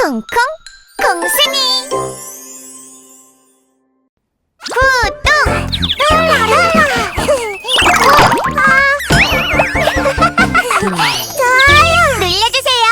콩콩 콩순이. 구독 좋아요. 눌러주세요.